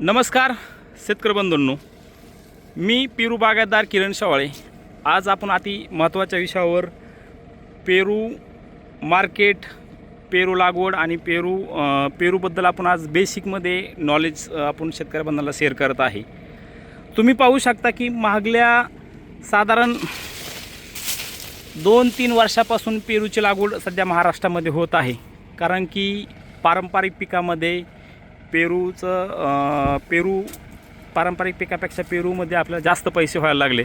नमस्कार शेतकरी बंधूंनो. मी पेरू बागायतदार किरण शवाळे. आज आपण अति महत्त्वाच्या विषयावर पेरू मार्केट पेरू लागवड आणि पेरू पेरूबद्दल आपण आज बेसिकमध्ये नॉलेज आपण शेतकरी बंधूंना शेअर करत आहे. तुम्ही पाहू शकता की मागल्या साधारण दोन तीन वर्षापासून पेरूची लागवड सध्या महाराष्ट्रामध्ये होत आहे. कारण की पारंपरिक पिकामध्ये पेरूचं पेरू पारंपरिक पिकापेक्षा पेरूमध्ये आपल्याला जास्त पैसे व्हायला लागले.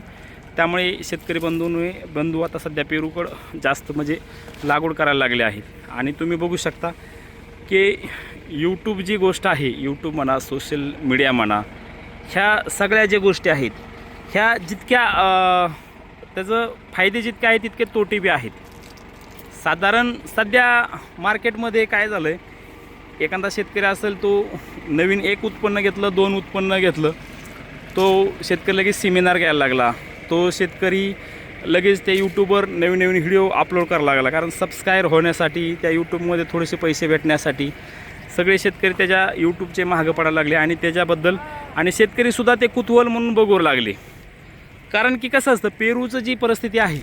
त्यामुळे शेतकरी बंधूंनी बंधू आता सध्या पेरूकडं जास्त म्हणजे लागवड करायला लागले आहेत. आणि तुम्ही बघू शकता की यूट्यूब जी गोष्ट आहे यूट्यूब म्हणा सोशल मीडिया म्हणा ह्या सगळ्या ज्या गोष्टी आहेत ह्या जितक्या त्याचं फायदे जितके आहेत तितके तोटे बी आहेत. साधारण सध्या मार्केटमध्ये काय झालं आहे एखादा शेतकरी असेल तो नवीन एक उत्पन्न घेतलं दोन उत्पन्न घेतलं तो शेतकरी लगेच सेमिनार घ्यायला लागला. तो शेतकरी लगेच त्या यूट्यूबवर नवीन नवीन व्हिडिओ अपलोड करायला लागला. कारण सबस्क्राईब होण्यासाठी त्या यूट्यूबमध्ये थोडेसे पैसे भेटण्यासाठी सगळे शेतकरी त्याच्या यूट्यूबचे महाग पडायला लागले आणि त्याच्याबद्दल आणि शेतकरीसुद्धा ते कुतूहल म्हणून बघू लागले. कारण की कसं असतं पेरूचं जी परिस्थिती आहे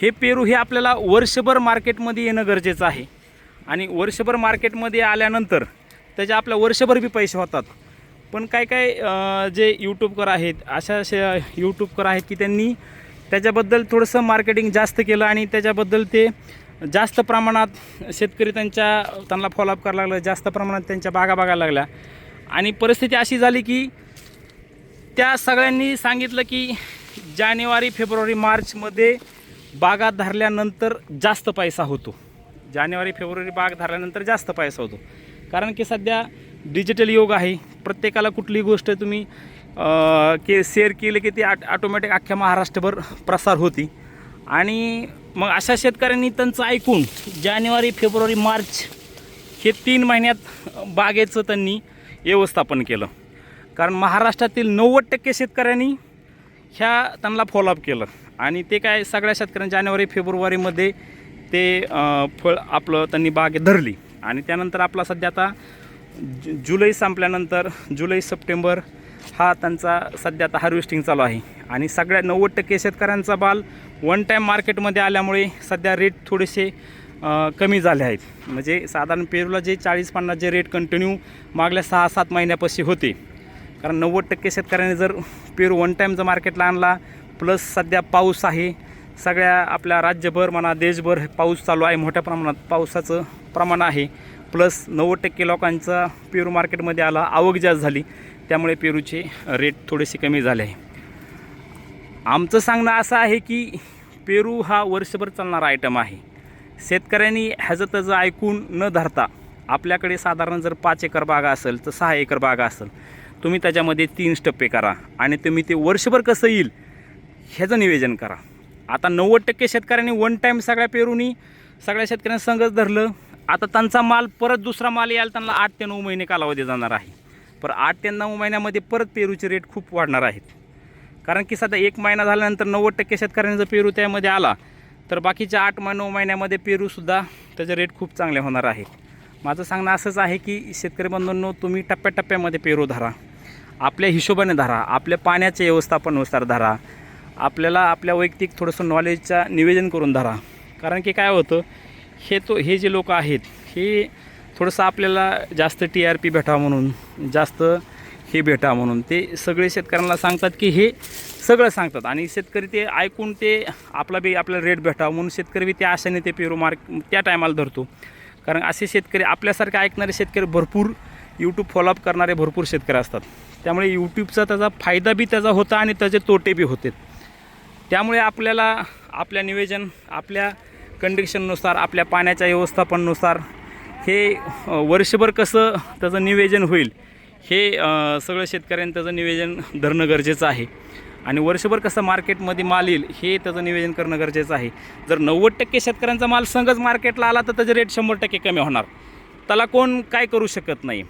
हे पेरू हे आपल्याला वर्षभर मार्केटमध्ये येणं गरजेचं आहे. आणि वर्षभर मार्केटमध्ये आल्यानंतर त्याचे आपल्या वर्षभर बी पैसे होतात. पण काय काय जे यूट्यूबकर आहेत अशा असे यूट्यूबकर आहेत की त्यांनी त्याच्याबद्दल थोडंसं मार्केटिंग जास्त केलं आणि त्याच्याबद्दल ते जास्त प्रमाणात शेतकरी त्यांच्या त्यांना फॉलोअप करायला लागलं जास्त प्रमाणात त्यांच्या बागा बघायला लागल्या. आणि परिस्थिती अशी झाली की त्या सगळ्यांनी सांगितलं की जानेवारी फेब्रुवारी मार्चमध्ये बागा धरल्यानंतर जास्त पैसा होतो. जानेवारी फेब्रुवारी बाग धरल्यानंतर जास्त पैसा होतो. कारण की सध्या डिजिटल युग आहे. प्रत्येकाला कुठलीही गोष्ट तुम्ही के शेअर केली की ती आट ऑटोमॅटिक अख्ख्या महाराष्ट्रभर प्रसार होती. आणि मग अशा शेतकऱ्यांनी त्यांचं ऐकून जानेवारी फेब्रुवारी मार्च हे तीन महिन्यात बागेचं त्यांनी व्यवस्थापन केलं. कारण महाराष्ट्रातील नव्वद टक्के शेतकऱ्यांनी ह्या त्यांना फॉलोअप केलं. आणि ते काय सगळ्या शेतकऱ्यांनी जानेवारी फेब्रुवारीमध्ये ते फळ आपलं त्यांनी बाग धरली. आणि त्यानंतर आपला सध्या आता जु जुलै संपल्यानंतर जुलै सप्टेंबर हा त्यांचा सध्या आता हार्वेस्टिंग चालू आहे. आणि सगळ्या नव्वद टक्के शेतकऱ्यांचा बाल वन टाईम मार्केटमध्ये आल्यामुळे सध्या रेट थोडेसे कमी झाले आहेत. म्हणजे साधारण पेरूला जे चाळीस पन्नास जे रेट कंटिन्यू मागल्या सहा सात महिन्यापाशी होते. कारण नव्वद टक्के शेतकऱ्यांनी जर पेरू वन टाईम जर मार्केटला आणला प्लस सध्या पाऊस आहे सगळ्या आपल्या राज्यभर म्हणा देशभर पाऊस चालू आहे मोठ्या प्रमाणात पावसाचं प्रमाण आहे. प्लस नव्वद टक्के लोकांचा पेरू मार्केटमध्ये आला आवक जास्त झाली. त्यामुळे पेरूचे रेट थोडेसे कमी झाले आहे. आमचं सांगणं असं आहे की पेरू हा वर्षभर चालणारा आयटम आहे. शेतकऱ्यांनी ह्याचं त्याचं ऐकून न धरता आपल्याकडे साधारण जर पाच एकर बागा असेल तर सहा एकर बागा असेल तुम्ही त्याच्यामध्ये तीन स्टप्पे करा आणि तुम्ही ते वर्षभर कसं येईल ह्याचं नियोजन करा. आता नव्वद टक्के शेतकऱ्यांनी वन टाईम सगळ्या पेरूनी सगळ्या शेतकऱ्यांनी संघच धरलं. आता त्यांचा माल परत दुसरा माल यायला त्यांना आठ ते नऊ महिने कालावधी जाणार आहे. पर आठ ते नऊ महिन्यामध्ये परत पेरूचे रेट खूप वाढणार आहेत. कारण की सध्या एक महिना झाल्यानंतर नव्वद टक्के शेतकऱ्यांनी जर पेरू त्यामध्ये आला तर बाकीच्या आठ म नऊ महिन्यामध्ये पेरूसुद्धा त्याचे रेट खूप चांगले होणार आहे. माझं सांगणं असंच आहे की शेतकरी बंधूंनो तुम्ही टप्प्याटप्प्यामध्ये पेरू धरा. आपल्या हिशोबाने धरा. आपल्या पाण्याच्या व्यवस्थापनानुसार धरा. आपल्याला आपल्या वैयक्तिक थोडंसं नॉलेजचा निवेदन करून धरा. कारण की काय होतं हे तो हे जे लोक आहेत हे थोडंसं आपल्याला जास्त टी आर पी भेटावं म्हणून जास्त हे भेटा म्हणून ते सगळे शेतकऱ्यांना सांगतात की हे सगळं सांगतात. आणि शेतकरी ते ऐकून ते आपला बी आपल्याला रेट भेटावं म्हणून शेतकरी बी त्या आशाने ते पेरू मार्क त्या टायमाला धरतो. कारण असे शेतकरी आपल्यासारखे ऐकणारे शेतकरी भरपूर यूट्यूब फॉलोअप करणारे भरपूर शेतकरी असतात. त्यामुळे यूट्यूबचा त्याचा फायदा बी त्याचा होता आणि त्याचे तोटे बी होते. त्यामुळे आपल्याला आपल्या नियोजन आपल्या कंडिशननुसार आपल्या पाण्याच्या व्यवस्थापनानुसार हे वर्षभर कसं त्याचं नियोजन होईल हे सगळं शेतकऱ्यांनी त्याचं नियोजन धरणं गरजेचं आहे. आणि वर्षभर कसं मार्केटमध्ये माल येईल हे त्याचं नियोजन करणं गरजेचं आहे. जर नव्वद टक्के शेतकऱ्यांचा माल संघच मार्केटला आला तर त्याचे रेट शंभर टक्के कमी होणार. त्याला कोण काय करू शकत नाही.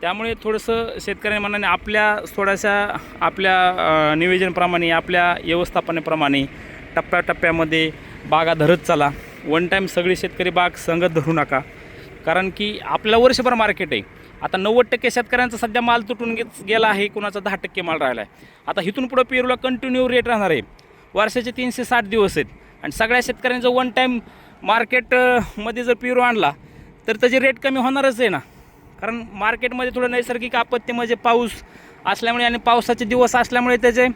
त्यामुळे थोडंसं शेतकऱ्यांनी मनाने आपल्या थोड्याशा आपल्या नियोजनप्रमाणे आपल्या व्यवस्थापनेप्रमाणे टप्प्याटप्प्यामध्ये बागा धरत चला. वन टाईम सगळे शेतकरी बाग संगत धरू नका. कारण की आपल्या वर्षभर मार्केट आहे. आता नव्वद टक्के शेतकऱ्यांचा सध्या माल तुटून गे गेला आहे कुणाचा दहा टक्के माल राहिला आहे आता इथून पुढं पेरूला कंटिन्यू रेट राहणार आहे. वर्षाचे तीनशे साठ दिवस आहेत. आणि सगळ्या शेतकऱ्यांचं वन टाईम मार्केटमध्ये जर पेरू आणला तर त्याचे रेट कमी होणारच आहे ना. कारण मार्केटमध्ये थोडं नैसर्गिक आपत्ती म्हणजे पाऊस असल्यामुळे आणि पावसाचे दिवस असल्यामुळे त्याचे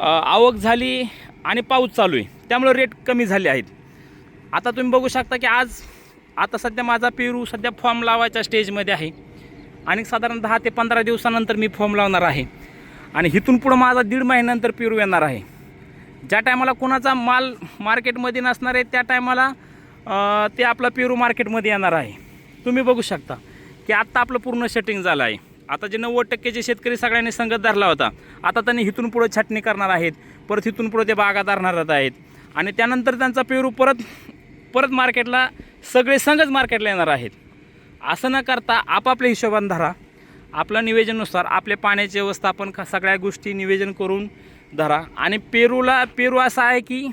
आवक झाली आणि पाऊस चालू आहे. त्यामुळे रेट कमी झाले आहेत. आता तुम्ही बघू शकता की आज आता सध्या माझा पेरू सध्या फॉर्म लावायच्या स्टेजमध्ये आहे. आणि साधारण दहा ते पंधरा दिवसानंतर मी फॉर्म लावणार आहे. आणि इथून पुढं माझा दीड महिन्यानंतर पेरू येणार आहे. ज्या टायमाला कोणाचा माल मार्केटमध्ये नसणार आहे त्या टायमाला ते आपला पेरू मार्केटमध्ये येणार आहे. तुम्ही बघू शकता. की आत्ता आपलं पूर्ण शेटिंग झालं आहे. आता जे नव्वद टक्के जे शेतकरी सगळ्यांनी संगत धरला होता आता त्यांनी हिथून पुढं छाटणी करणार आहेत परत हिथून पुढं ते बागा धरणार आहेत. आणि त्यानंतर त्यांचा पेरू परत परत मार्केटला सगळे संघच मार्केटला येणार आहेत. असं न करता आपापल्या हिशोबाने धरा. आपल्या निवेदनानुसार आपले पाण्याचे व्यवस्थापन सगळ्या गोष्टी निवेदन करून धरा. आणि पेरूला पेरू असा आहे की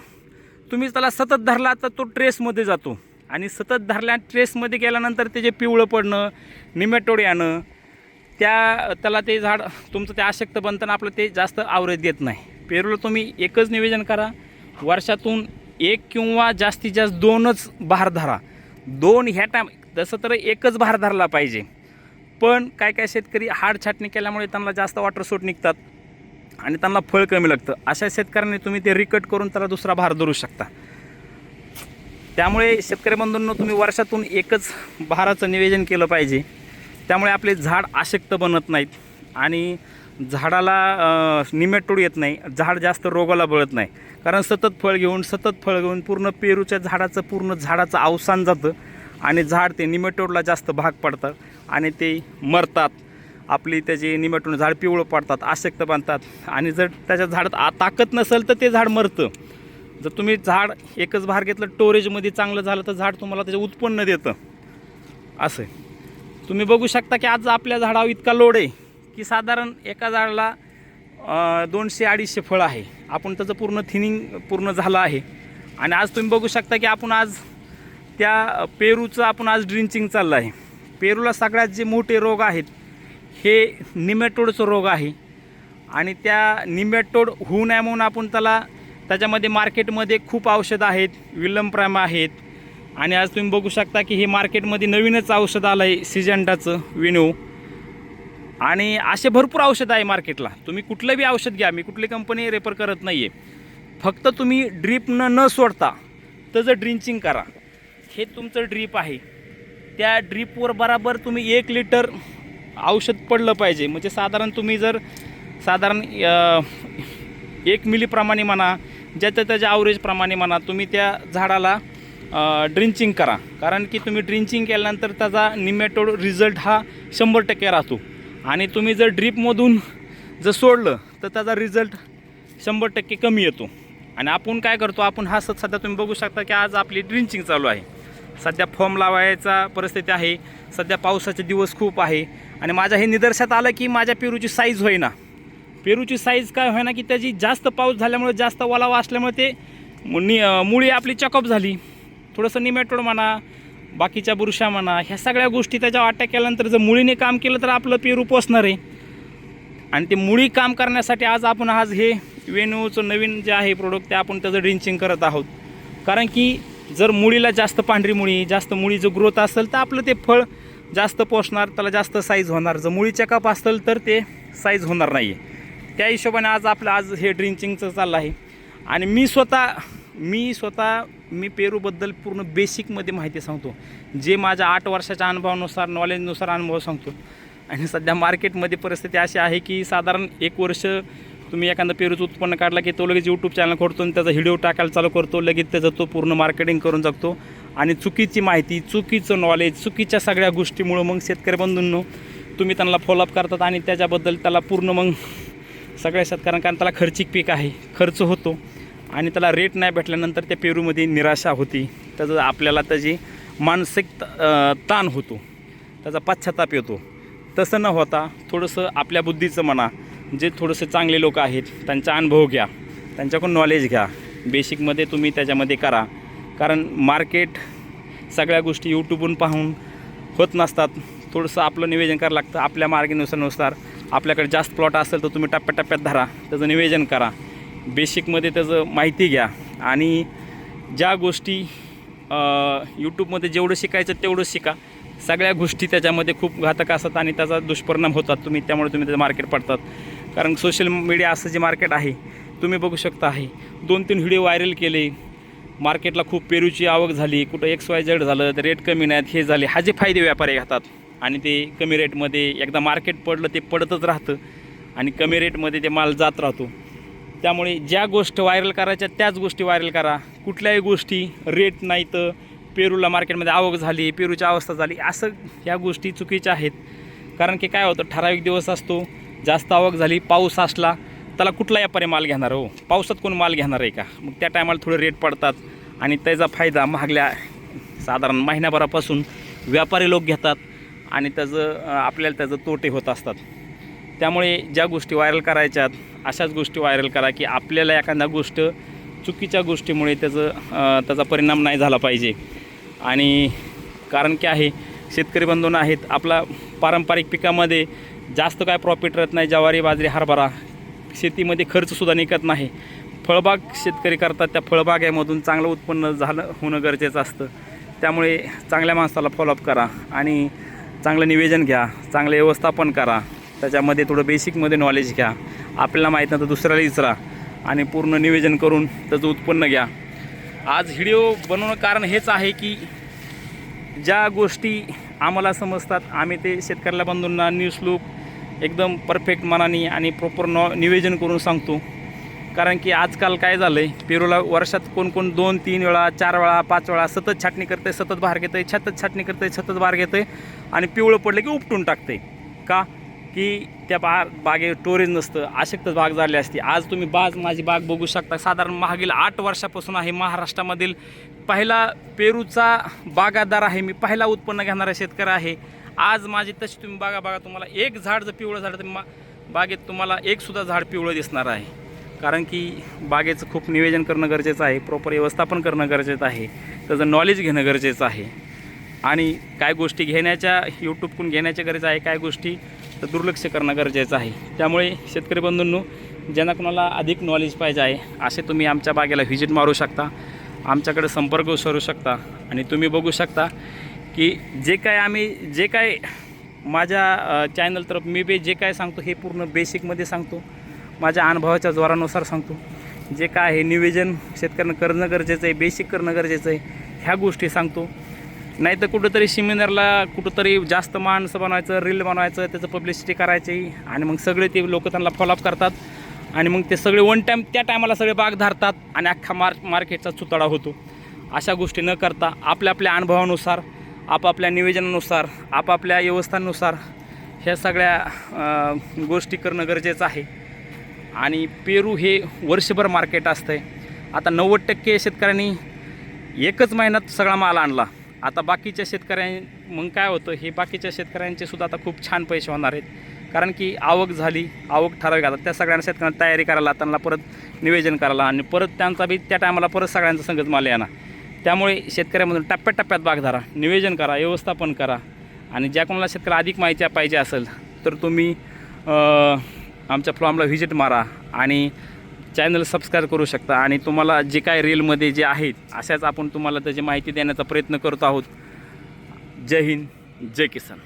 तुम्ही त्याला सतत धरला तर तो ट्रेसमध्ये जातो. आणि सतत धरल्या ट्रेसमध्ये गेल्यानंतर ते जे पिवळं पडणं निमेटोड येणं त्या त्याला ते झाड तुमचं ते आशक्त बनताना आपलं ते जास्त आवरेज देत नाही. पेरूला तुम्ही एकच निवेदन करा वर्षातून एक किंवा जास्तीत जास्त दोनच भार धरा. दोन ह्या टाईम तसं तर एकच भार धरला पाहिजे. पण काय काय शेतकरी हाड छाटणी केल्यामुळे त्यांना जास्त वॉटर सूट निघतात आणि त्यांना फळ कमी लागतं. अशा शेतकऱ्यांनी तुम्ही ते रिकट करून त्याला दुसरा भार धरू शकता. त्यामुळे शेतकरी बंधूंना तुम्ही वर्षातून एकच भाराचं नियोजन केलं पाहिजे. त्यामुळे आपले झाड आशक्त बनत नाहीत आणि झाडाला निमेटोड येत नाही झाड जास्त रोगाला बळत नाही. कारण सतत फळ घेऊन सतत फळ घेऊन पूर्ण पेरूच्या झाडाचं पूर्ण झाडाचं अवसान जातं आणि झाड ते निमेटोडला जास्त भाग पडतं आणि ते मरतात. आपली त्याची निमेटोड झाड पिवळं पडतात आशक्त बांधतात आणि जर त्याच्या झाडात आ ताकद नसेल तर ते झाड मरतं. जर तुम्ही झाड एकच भार घेतलं स्टोरेजमध्ये चांगलं झालं तर झाड तुम्हाला त्याचं उत्पन्न देतं. असं आहे. तुम्ही बघू शकता की आज आपल्या झाडावर इतका लोड आहे की साधारण एका झाडाला दोनशे अडीचशे फळं आहे. आपण त्याचं पूर्ण थिनिंग पूर्ण झालं आहे. आणि आज तुम्ही बघू शकता की आपण आज त्या पेरूचं आपण आज ड्रिंचिंग चाललं आहे. पेरूला सगळ्यात जे मोठे रोग आहेत हे निमेटोडचं रोग आहे. आणि त्या निमेटोड होऊ नये म्हणून आपण त्याला त्याच्यामध्ये मार्केटमध्ये खूप औषधं आहेत विलंप्राम आहेत. आणि आज तुम्ही बघू शकता की हे मार्केटमध्ये नवीनच औषध आलं आहे सिजंटाचं विनो आणि असे भरपूर औषध आहे मार्केटला. तुम्ही कुठलं बी औषध घ्या मी कुठली कंपनी रेफर करत नाही आहे फक्त तुम्ही ड्रीपनं न सोडता त्याचं ड्रिंचिंग करा. हे तुमचं ड्रीप आहे. त्या ड्रीपवर बराबर तुम्ही एक लिटर औषध पडलं पाहिजे. म्हणजे साधारण तुम्ही जर साधारण एक मिलीप्रमाणे म्हणा ज्याच्या त्याच्या आवरेजप्रमाणे म्हणा तुम्ही त्या झाडाला ड्रिंचिंग करा. कारण की तुम्ही ड्रिंचिंग केल्यानंतर त्याचा निमेटोड रिझल्ट हा शंभर टक्के राहतो. आणि तुम्ही जर ड्रीपमधून जर सोडलं तर त्याचा रिझल्ट शंभर टक्के कमी येतो. आणि आपण काय करतो आपण हा सध्या तुम्ही बघू शकता की आज आपली ड्रिंचिंग चालू आहे. सध्या फॉर्म लावायचा परिस्थिती आहे. सध्या पावसाचे दिवस खूप आहे. आणि माझ्या हे निदर्शनात आलं की माझ्या पेरूची साईज होईना. पेरूची साईज काय होईना की त्याची जास्त पाऊस झाल्यामुळे जास्त ओलावा असल्यामुळे ते नि मुळी आपली चकअप झाली. थोडंसं निमॅटोड म्हणा बाकीच्या बुरशा म्हणा ह्या सगळ्या गोष्टी त्याच्यावर अटॅक केल्यानंतर जर मुळीने काम केलं तर आपलं पेरू पोचणार आहे आणि ते मुळी काम करण्यासाठी आज आपण आज हे वेणूचं नवीन जे आहे प्रोडक्ट ते आपण त्याचं ड्रिंचिंग करत आहोत. कारण की जर मुळीला जास्त पांढरी मुळी जास्त मुळी जो ग्रोथ असेल तर आपलं ते फळ जास्त पोचणार त्याला जास्त साईज होणार. जर मुळी चेकअप असेल तर ते साईज होणार नाही आहे त्या हिशोबाने आज आपलं आज हे ड्रिंचिंगचं चाललं आहे. आणि मी स्वतः मी स्वतः मी पेरूबद्दल पूर्ण बेसिकमध्ये माहिती सांगतो. जे माझ्या आठ वर्षाच्या अनुभवानुसार नॉलेजनुसार अनुभव सांगतो. आणि सध्या मार्केटमध्ये परिस्थिती अशी आहे की साधारण एक वर्ष तुम्ही एखादं पेरूचं उत्पन्न काढला की तो लगेच यूट्यूब चॅनल खोडतो आणि त्याचा व्हिडिओ टाकायला चालू करतो. लगेच त्याचं तो पूर्ण मार्केटिंग करून जगतो. आणि चुकीची माहिती चुकीचं नॉलेज चुकीच्या सगळ्या गोष्टीमुळं मग शेतकरी बंधूंनो तुम्ही त्यांना फॉलोअप करतात आणि त्याच्याबद्दल त्याला पूर्ण मग सगळ्या शेतकऱ्यांना कारण त्याला खर्चिक पीक आहे खर्च होतो. आणि त्याला रेट नाही भेटल्यानंतर त्या पेरूमध्ये निराशा होती. त्याचं आपल्याला त्याची मानसिक त- ताण होतो. त्याचा पाश्चाताप येतो. तसं न होता थोडंसं आपल्या बुद्धीचं म्हणा जे थोडंसं चांगले लोक आहेत त्यांचा अनुभव घ्या. त्यांच्याकडून नॉलेज घ्या. बेसिकमध्ये तुम्ही त्याच्यामध्ये करा. कारण मार्केट सगळ्या गोष्टी यूट्यूबवरून पाहून होत नसतात. थोडंसं आपलं नियोजन करावं लागतं. आपल्या मार्गानुसार आपल्याकडे जास्त प्लॉट असेल तर तुम्ही टप्प्याटप्प्यात धरा. त्याचं नियोजन करा. बेसिकमध्ये त्याचं माहिती घ्या. आणि ज्या गोष्टी यूट्यूबमध्ये जेवढं शिकायचं तेवढं शिका. सगळ्या गोष्टी त्याच्यामध्ये खूप घातक असतात आणि त्याचा दुष्परिणाम होतात तुम्ही. त्यामुळे तुम्ही त्याचं मार्केट पडतात. कारण सोशल मीडिया असं जे मार्केट आहे तुम्ही बघू शकता आहे. दोन तीन व्हिडिओ व्हायरल केले. मार्केटला खूप पेरूची आवक झाली. कुठं एक्स वाय झेड झालं तर रेट कमी नाहीत हे झाले. हा जे फायदे व्यापारी घेतात आणि ते कमी रेटमध्ये एकदा मार्केट पडलं ते पडतच राहतं. आणि कमी रेटमध्ये ते माल जात राहतो. त्यामुळे ज्या गोष्ट व्हायरल करायच्या त्याच गोष्टी व्हायरल करा. कुठल्याही गोष्टी रेट नाही तर पेरूला मार्केटमध्ये आवक झाली पेरूची अवस्था झाली असं ह्या गोष्टी चुकीच्या आहेत. कारण की काय होतं ठराविक दिवस असतो जास्त आवक झाली पाऊस असला त्याला कुठला व्यापारी माल घेणार हो. पावसात कोण माल घेणार आहे का? मग त्या टायमाला थोडे रेट पडतात. आणि त्याचा फायदा मागल्या साधारण महिन्याभरापासून व्यापारी लोक घेतात. आणि त्याचं आपल्याला त्याचं तोटे होत असतात. त्यामुळे ज्या गोष्टी व्हायरल करायच्यात अशाच गोष्टी व्हायरल करा की आपल्याला एखादा गोष्ट चुकीच्या गोष्टीमुळे त्याचं त्याचा परिणाम नाही झाला पाहिजे. आणि कारण की आहे शेतकरी बंधून आहेत आपला पारंपरिक पिकामध्ये जास्त काय प्रॉफिट राहत नाही ज्वारी बाजरी हरभरा शेतीमध्ये खर्चसुद्धा निघत नाही. फळबाग शेतकरी करतात त्या फळबागेमधून चांगलं उत्पन्न झालं होणं गरजेचं असतं. त्यामुळे चांगल्या माणसाला फॉलोअप करा. आणि चांगलं निवेदन घ्या चांगलं व्यवस्थापन करा त्याच्यामध्ये थोडं बेसिकमध्ये नॉलेज घ्या. आपल्याला माहीत नाही तर दुसऱ्याला विचारा आणि पूर्ण निवेदन करून त्याचं उत्पन्न घ्या. आज व्हिडिओ बनवणं कारण हेच आहे की ज्या गोष्टी आम्हाला समजतात आम्ही ते शेतकऱ्याला बंधूंना न्यूज लूक एकदम परफेक्ट मनाने आणि प्रॉपर नॉ निवेदन करून सांगतो. कारण की आजकाल काय झालं आहे पेरूला वर्षात कोण कोण दोन तीन वेळा चार वेळा पाच वेळा सतत छाटणी करते सतत बाहेर घेतं आहे छतत छाटणी करते सतत बाहेर घेतं आहे आणि पिवळं पडलं की उपटून टाकते का? की त्या बा बागे टोरेज नसतं अशक्तच बाग झाली असती. आज तुम्ही बाज माझी बाग बघू शकता. साधारण मागील आठ वर्षापासून आहे महाराष्ट्रामधील पहिला पेरूचा बागादार आहे. मी पहिला उत्पन्न घेणारा शेतकरी आहे. आज माझी तशी तुम्ही बागा बघा तुम्हाला एक झाड जर पिवळं झाड तर मा बागेत तुम्हाला एकसुद्धा झाड पिवळं दिसणार आहे. कारण की बागेचं खूप नियोजन करणं गरजेचं आहे प्रॉपर व्यवस्थापन करणं गरजेचं आहे त्याचं नॉलेज घेणं गरजेचं आहे. आणि काय गोष्टी घेण्याच्या यूट्यूबकडून घेण्याच्या गरज आहे काय गोष्टी तर दुर्लक्ष करणं गरजेचं आहे. त्यामुळे शेतकरी बंधूंनो ज्यांना कोणाला अधिक नॉलेज पाहिजे आहे असे तुम्ही आमच्या बागेला व्हिजिट मारू शकता आमच्याकडे संपर्क सरू शकता आणि तुम्ही बघू शकता की जे काय आम्ही जे काय माझ्या चॅनलतर्फ मी बे जे काय सांगतो हे पूर्ण बेसिकमध्ये सांगतो. माझ्या अनुभवाच्या जोरानुसार सांगतो. जे काय आहे निवेदन शेतकऱ्यांना करणं गरजेचं आहे बेसिक करणं गरजेचं आहे ह्या गोष्टी सांगतो. नाही तर कुठंतरी सिमिनरला कुठंतरी जास्त माणसं बनवायचं रील बनवायचं त्याचं पब्लिसिटी करायची आणि मग सगळे ते लोक त्यांना फॉलोअप करतात आणि मग ते सगळे वन टाईम त्या टायमाला सगळे बाग धरतात आणि अख्खा मार मार्केटचा चुतडा होतो. अशा गोष्टी न करता आपल्या आपल्या अनुभवानुसार आपापल्या निवेदनानुसार आपापल्या व्यवस्थांनुसार ह्या सगळ्या गोष्टी करणं गरजेचं आहे. आणि पेरू हे वर्षभर मार्केट असतं आहे आता नव्वद टक्के शेतकऱ्यांनी एकच महिन्यात सगळा माल आणला. आता बाकीच्या शेतकऱ्यां मग काय होतं हे बाकीच्या शेतकऱ्यांचे सुद्धा आता खूप छान पैसे होणार आहेत. कारण की आवक झाली आवक ठराविक आता त्या सगळ्यांना शेतकऱ्यांना तयारी करायला त्यांना परत निवेदन करायला आणि परत त्यांचा बी त्या टायमाला परत सगळ्यांचा संगत माल येणार. त्यामुळे शेतकऱ्यामधून टप्प्याटप्प्यात बाग धरा निवेदन करा व्यवस्थापन करा आणि ज्या कोणाला शेतकऱ्या अधिक माहिती पाहिजे असेल तर तुम्ही आमच्या फॉर्मला व्हिजिट मारा आणि चॅनल सबस्क्राईब करू शकता. आणि तुम्हाला जे काय रीलमध्ये जे आहेत अशाच आपण तुम्हाला त्याची माहिती देण्याचा प्रयत्न करत आहोत. जय हिंद जय किसान.